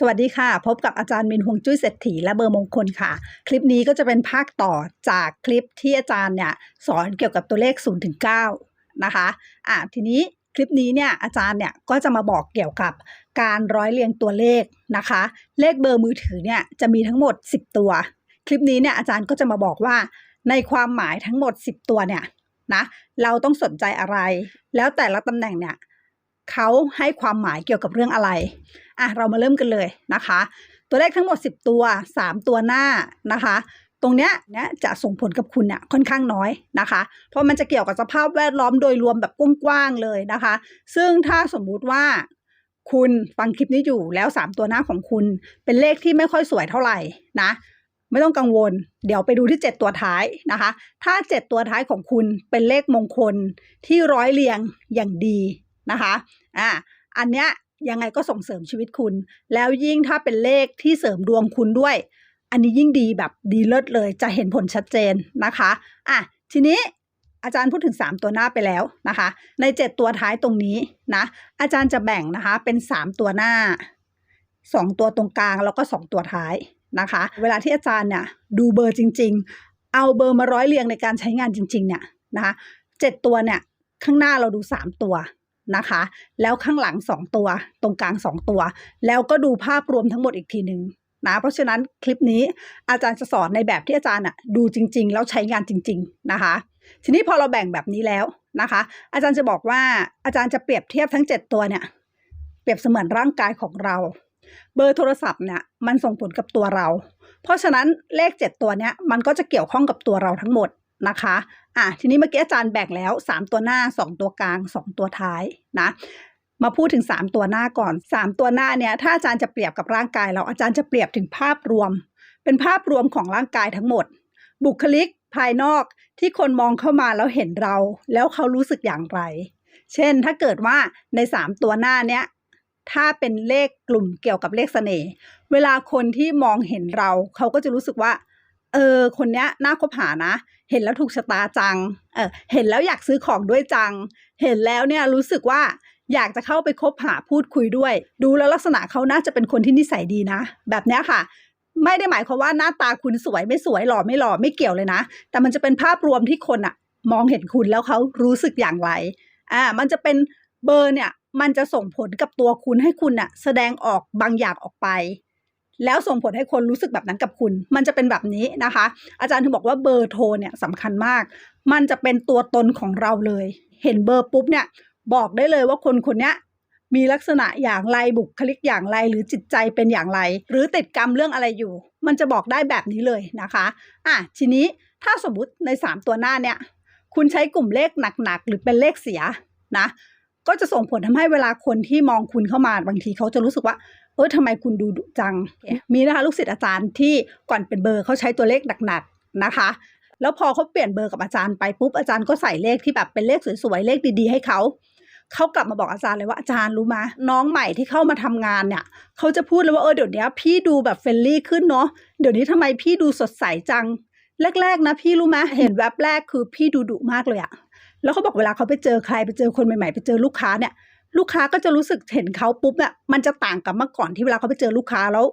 สวัสดีค่ะ พบกับอาจารย์มินฮวงจุ้ยเศรษฐีและเบอร์มงคลค่ะ คลิปนี้ก็จะเป็นภาคต่อจากคลิปที่อาจารย์เนี่ยสอนเกี่ยวกับตัวเลข0ถึง9นะคะอะทีนี้คลิปนี้เนี่ยอาจารย์เนี่ยก็จะมาบอกเกี่ยวกับการร้อยเรียงตัวเลขนะคะ เลขเบอร์มือถือเนี่ยจะมีทั้งหมด 10 ตัว คลิปนี้เนี่ยอาจารย์ก็จะมาบอกว่าในความหมายทั้งหมด 10 ตัวเนี่ยนะเราต้องสนใจอะไร แล้วแต่ละตำแหน่งเนี่ย เขาให้ความหมายเกี่ยวกับเรื่องอะไรอะเรามาเริ่มกันเลยนะคะ ตัวเลขทั้งหมด 10 ตัว 3 ตัวหน้านะคะ ตรงเนี้ยเนี่ยจะส่งผลกับคุณเนี่ยค่อนข้างน้อยนะคะ เพราะมันจะเกี่ยวกับสภาพแวดล้อมโดยรวมแบบกว้างๆเลยนะคะ ซึ่งถ้าสมมุติว่าคุณฟังคลิปนี้อยู่แล้ว 3 ตัวหน้าของคุณเป็นเลขที่ไม่ค่อยสวยเท่าไหร่นะไม่ต้องกังวล เดี๋ยวไปดูที่ 7 ตัวท้ายนะคะ ถ้า 7 ตัวท้ายของคุณเป็นเลขมงคลที่ร้อยเรียงอย่างดี นะคะอ่าอันเนี้ยยังไงก็ส่งเสริมชีวิตคุณ แล้วยิ่งถ้าเป็นเลขที่เสริมดวงคุณด้วย อันนี้ยิ่งดีแบบดีเลิศเลยจะเห็นผลชัดเจนนะคะอะทีนี้อาจารย์พูดถึง 3 ตัวหน้าไปแล้วนะคะ ใน 7 ตัวท้ายตรงนี้นะอาจารย์จะแบ่งนะคะเป็น 3 ตัวหน้า 2 ตัวตรงกลางแล้วก็ 2 ตัวท้ายนะคะ เวลาที่อาจารย์เนี่ยดูเบอร์จริง ๆ เอาเบอร์มาร้อยเรียงในการใช้งานจริง ๆ เนี่ยนะคะเจ็ดตัวเนี่ยข้างหน้าเราดู 3 ตัว นะคะ แล้วข้างหลัง 2 ตัว ตรงกลาง 2 ตัว แล้วก็ดูภาพรวมทั้งหมดอีกทีหนึ่งนะเพราะฉะนั้นคลิปนี้อาจารย์จะสอนในแบบที่อาจารย์อะดูจริง ๆ แล้วใช้งานจริง ๆ นะคะ ทีนี้พอเราแบ่งแบบนี้แล้วนะคะ อาจารย์จะบอกว่าอาจารย์จะเปรียบเทียบทั้ง 7 ตัวเนี่ย เปรียบเสมือนร่างกายของเรา เบอร์โทรศัพท์เนี่ยมันส่งผลกับตัวเรา เพราะฉะนั้นเลข 7 ตัวเนี้ยมันก็จะเกี่ยวข้องกับตัวเราทั้งหมดนะคะ อะทีนี้เมื่อกี้อาจารย์แบ่งแล้ว 3 ตัวหน้า 2 ตัวกลาง 2 ตัวท้ายนะมาพูดถึง 3 ตัวหน้าก่อน 3 ตัวหน้าเนี่ยถ้าอาจารย์จะเปรียบกับร่างกายเราอาจารย์จะเปรียบถึงภาพรวม เป็นภาพรวมของร่างกายทั้งหมด บุคลิกภายนอกที่คนมองเข้ามาแล้วเห็นเรา แล้วเขารู้สึกอย่างไร เช่นถ้าเกิดว่าใน 3 ตัวหน้าเนี้ยถ้าเป็นเลขกลุ่มเกี่ยวกับเลขเสน่ห์เวลาคนที่มองเห็นเรา เขาก็จะรู้สึกว่า เออคนเนี้ยน่าคบหานะ เห็นแล้วถูกชะตาจังเออเห็นแล้วอยากซื้อของด้วยจัง เห็นแล้วเนี่ยรู้สึกว่าอยากจะเข้าไปคบหาพูดคุยด้วย ดูแล้วลักษณะเขาน่าจะเป็นคนที่นิสัยดีนะ แบบเนี้ยค่ะ ไม่ได้หมายความว่าหน้าตาคุณสวยไม่สวยหล่อไม่หล่อไม่เกี่ยวเลยนะ แต่มันจะเป็นภาพรวมที่คนอะมองเห็นคุณแล้วเขารู้สึกอย่างไรอ่ามันจะเป็นเบอร์เนี่ยมันจะส่งผลกับตัวคุณให้คุณอะแสดงออกบางอย่างออกไป แล้วส่งผลให้คนรู้สึกแบบนั้นกับคุณ มันจะเป็นแบบนี้นะคะ อาจารย์ถึงบอกว่าเบอร์โทรเนี่ยสำคัญมาก มันจะเป็นตัวตนของเราเลย เห็นเบอร์ปุ๊บเนี่ยบอกได้เลยว่าคนคนนี้มีลักษณะอย่างไรบุคลิกอย่างไร หรือจิตใจเป็นอย่างไร หรือติดกรรมเรื่องอะไรอยู่ มันจะบอกได้แบบนี้เลยนะคะอะทีนี้ถ้าสมมติใน 3 ตัวหน้าเนี่ย คุณใช้กลุ่มเลขหนักๆหรือเป็นเลขเสียนะ ก็จะส่งผลทำให้เวลาคนที่มองคุณเข้ามาบางทีเขาจะรู้สึกว่า เออทำไมคุณดูดุจัง มีนะคะลูกศิษย์อาจารย์ที่ก่อนเป็นเบอร์เขาใช้ตัวเลขหนักๆนะคะ แล้วพอเขาเปลี่ยนเบอร์กับอาจารย์ไปปุ๊บอาจารย์ก็ใส่เลขที่แบบเป็นเลขสวยๆเลขดีๆให้เขาเขากลับมาบอกอาจารย์เลยว่าอาจารย์รู้ไหมน้องใหม่ที่เข้ามาทำงานเนี่ยเขาจะพูดเลยว่าเออเดี๋ยวนี้พี่ดูแบบเฟรนลี่ขึ้นเนาะเดี๋ยวนี้ทำไมพี่ดูสดใสจัง แรก ๆ นะ พี่รู้ไหมเห็นแวบแรกคือพี่ดูดุมากเลยอะ แล้วเขาบอกเวลาเขาไปเจอใครไปเจอคนใหม่ๆ ไปเจอลูกค้าเนี่ย ลูกค้าก็จะรู้สึกเห็นเขาปุ๊บเนี่ยมันจะต่างกับเมื่อก่อนที่เวลาเขาไปเจอลูกค้าแล้ว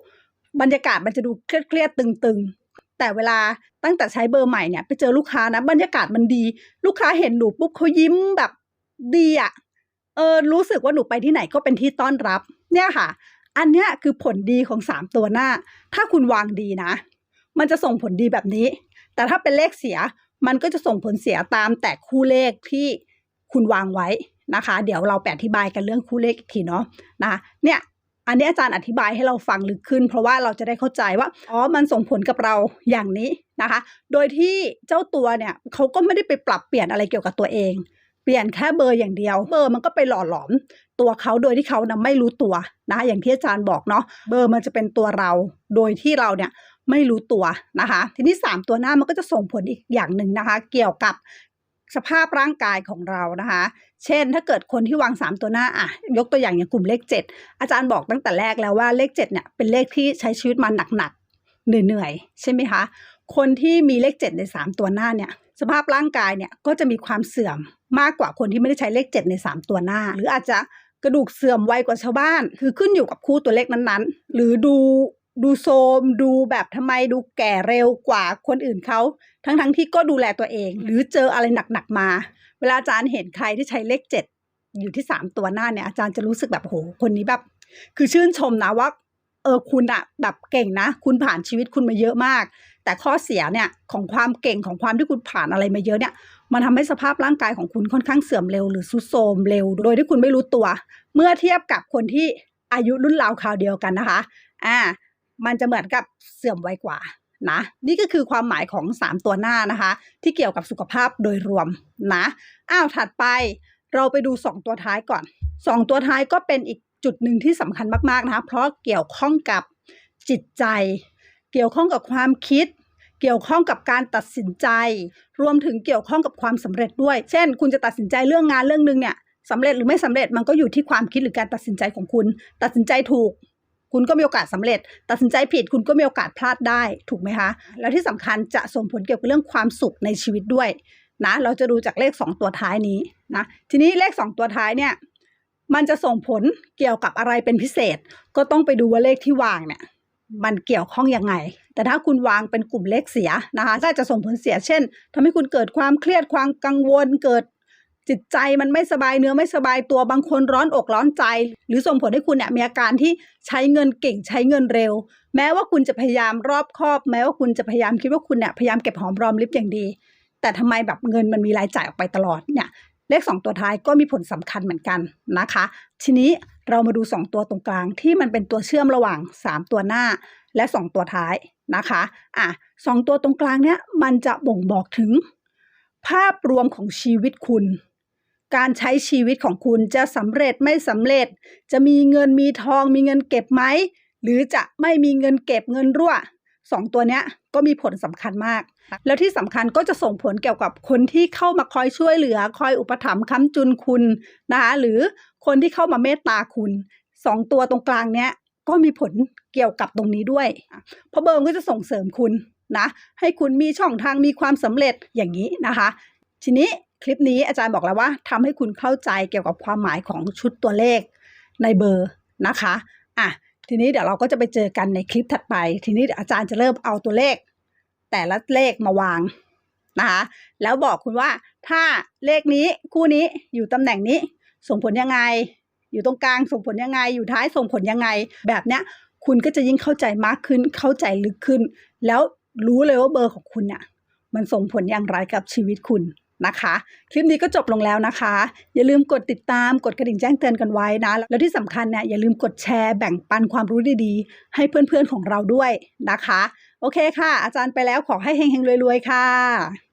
บรรยากาศมันจะดูเครียดๆตึงๆ แต่เวลาตั้งแต่ใช้เบอร์ใหม่เนี่ย ไปเจอลูกค้านะ บรรยากาศมันดี ลูกค้าเห็นหนูปุ๊บเขายิ้มแบบดีอะเออรู้สึกว่าหนูไปที่ไหนก็เป็นที่ต้อนรับ เนี่ยค่ะ อันเนี้ยคือผลดีของสามตัวหน้า ถ้าคุณวางดีนะ มันจะส่งผลดีแบบนี้ แต่ถ้าเป็นเลขเสีย มันก็จะส่งผลเสียตามแต่คู่เลขที่คุณวางไว้นะคะ เดี๋ยวเราไปอธิบายกันเรื่องคู่เลขอีกทีเนาะนะะเนี่ยอันนี้อาจารย์อธิบายให้เราฟังลึกขึ้น เพราะว่าเราจะได้เข้าใจว่าอ๋อมันส่งผลกับเราอย่างนี้นะคะ โดยที่เจ้าตัวเนี่ยเขาก็ไม่ได้ไปปรับเปลี่ยนอะไรเกี่ยวกับตัวเอง เปลี่ยนแค่เบอร์อย่างเดียว เบอร์มันก็ไปหล่อหลอม ตัวเขาโดยที่เขานะไม่รู้ตัวนะคะอย่างที่อาจารย์บอกเนาะเบอร์มันจะเป็นตัวเรา โดยที่เราเนี่ย ไม่รู้ตัวนะคะ ทีนี้ 3 ตัวหน้ามันก็จะส่งผลอีกอย่างหนึ่งนะคะ เกี่ยวกับสภาพร่างกายของเรานะคะ เช่น ถ้าเกิดคนที่วาง 3 ตัวหน้าอะยกตัวอย่างอย่างกลุ่มเลข 7 อาจารย์บอกตั้งแต่แรกแล้วว่าเลข 7เนี่ยเป็นเลขที่ใช้ชีวิตมาหนักๆเหนื่อยๆใช่ไหมคะ คนที่มีเลข 7 ใน 3 ตัวหน้าเนี่ยสภาพร่างกายเนี่ยก็จะมีความเสื่อมมากกว่าคนที่ไม่ได้ใช้เลข 7 ใน 3 ตัวหน้า หรืออาจจะกระดูกเสื่อมไวกว่าชาวบ้าน คือขึ้นอยู่กับคู่ตัวเลขนั้นๆ หรือดู ดูโซมดูแบบทำไมดูแก่เร็วกว่าคนอื่นเขาทั้งๆที่ก็ดูแลตัวเอง หรือเจออะไรหนักๆมา เวลาอาจารย์เห็นใครที่ใช้เลขเจ็ดอยู่ที่สามตัวหน้าเนี่ยอาจารย์จะรู้สึกแบบโหคนนี้แบบ คือชื่นชมนะว่า เออคุณอะแบบเก่งนะ คุณผ่านชีวิตคุณมาเยอะมาก แต่ข้อเสียเนี่ยของความเก่งของความที่คุณผ่านอะไรมาเยอะเนี่ยมันทำให้สภาพร่างกายของคุณค่อนข้างเสื่อมเร็ว หรือซุดโทรมเร็ว โดยที่คุณไม่รู้ตัว เมื่อเทียบกับคนที่อายุรุ่นราวคราวเดียวกันนะคะ อ่า มันจะเหมือนกับเสื่อมไวกว่านะนี่ก็คือความหมายของ 3 ตัวหน้านะคะ ที่เกี่ยวกับสุขภาพโดยรวมนะอ้าวถัดไปเราไปดู 2 ตัวท้ายก่อน 2 ตัวท้ายก็เป็นอีกจุดหนึ่งที่สำคัญมากๆนะคะ เพราะเกี่ยวข้องกับจิตใจ เกี่ยวข้องกับความคิด เกี่ยวข้องกับการตัดสินใจ รวมถึงเกี่ยวข้องกับความสำเร็จด้วย เช่น คุณจะตัดสินใจเรื่องงานเรื่องหนึงเนี่ยสำเร็จหรือไม่สำเร็จมันก็อยู่ที่ความคิดหรือการตัดสินใจของคุณ ตัดสินใจถูก คุณก็มีโอกาสสำเร็จ ตัดสินใจผิดคุณก็มีโอกาสพลาดได้ถูกไหมคะแล้วที่สำคัญจะส่งผลเกี่ยวกับเรื่องความสุขในชีวิตด้วยนะเราจะดูจากเลข 2 ตัวท้ายนี้นะทีนี้เลข 2 ตัวท้ายเนี่ยมันจะส่งผลเกี่ยวกับอะไรเป็นพิเศษ ก็ต้องไปดูว่าเลขที่วางเนี่ยมันเกี่ยวข้องยังไง แต่ถ้าคุณวางเป็นกลุ่มเลขเสียนะคะก็จะส่งผลเสีย เช่นทำให้คุณเกิดความเครียดความกังวล เกิด จิตใจมันไม่สบายเนื้อไม่สบายตัวบางคนร้อนอกร้อนใจ หรือส่งผลให้คุณเนี่ยมีอาการที่ใช้เงินเก่งใช้เงินเร็ว แม้ว่าคุณจะพยายามรอบคอบ แม้ว่าคุณจะพยายามคิดว่าคุณเนี่ยพยายามเก็บหอมรอมริบอย่างดี แต่ทำไมแบบเงินมันมีรายจ่ายออกไปตลอดเนี่ยเลข 2 ตัวท้ายก็มีผลสำคัญเหมือนกันนะคะ ทีนี้เรามาดู 2 ตัวตรงกลางที่มันเป็นตัวเชื่อมระหว่าง 3 ตัวหน้าและ 2 ตัวท้ายนะคะอะสองตัวตรงกลางเนี้ยมันจะบ่งบอกถึงภาพรวมของชีวิตคุณ การใช้ชีวิตของคุณจะสำเร็จไม่สำเร็จ จะมีเงินมีทองมีเงินเก็บไหม หรือจะไม่มีเงินเก็บเงินรั่วสองตัวเนี้ยก็มีผลสำคัญมาก แล้วที่สำคัญก็จะส่งผลเกี่ยวกับคนที่เข้ามาคอยช่วยเหลือ คอยอุปถัมภ์ค้ำจุนคุณนะคะหรือคนที่เข้ามาเมตตาคุณสองตัวตรงกลางเนี้ยก็มีผลเกี่ยวกับตรงนี้ด้วย เพราะเบิร์มก็จะส่งเสริมคุณนะ ให้คุณมีช่องทางมีความสำเร็จอย่างนี้นะคะ ทีนี้ คลิปนี้อาจารย์บอกแล้วว่าทำให้คุณเข้าใจเกี่ยวกับความหมายของชุดตัวเลขในเบอร์นะคะอะทีนี้เดี๋ยวเราก็จะไปเจอกันในคลิปถัดไป ทีนี้อาจารย์จะเริ่มเอาตัวเลข แต่ละเลขมาวางนะคะแล้วบอกคุณว่าถ้าเลขนี้คู่นี้อยู่ตำแหน่งนี้ส่งผลยังไง อยู่ตรงกลางส่งผลยังไง อยู่ท้ายส่งผลยังไง แบบเนี้ยคุณก็จะยิ่งเข้าใจมากขึ้นเข้าใจลึกขึ้น แล้วรู้เลยว่าเบอร์ของคุณเนี่ยมันส่งผลอย่างไรกับชีวิตคุณ นะคะ คลิปนี้ก็จบลงแล้วนะคะ อย่าลืมกดติดตามกดกระดิ่งแจ้งเตือนกันไว้นะ แล้วที่สำคัญเนี่ยอย่าลืมกดแชร์แบ่งปันความรู้ดีๆ ให้เพื่อนๆของเราด้วยนะคะ โอเคค่ะ อาจารย์ไปแล้วขอให้เฮงๆรวยๆค่ะ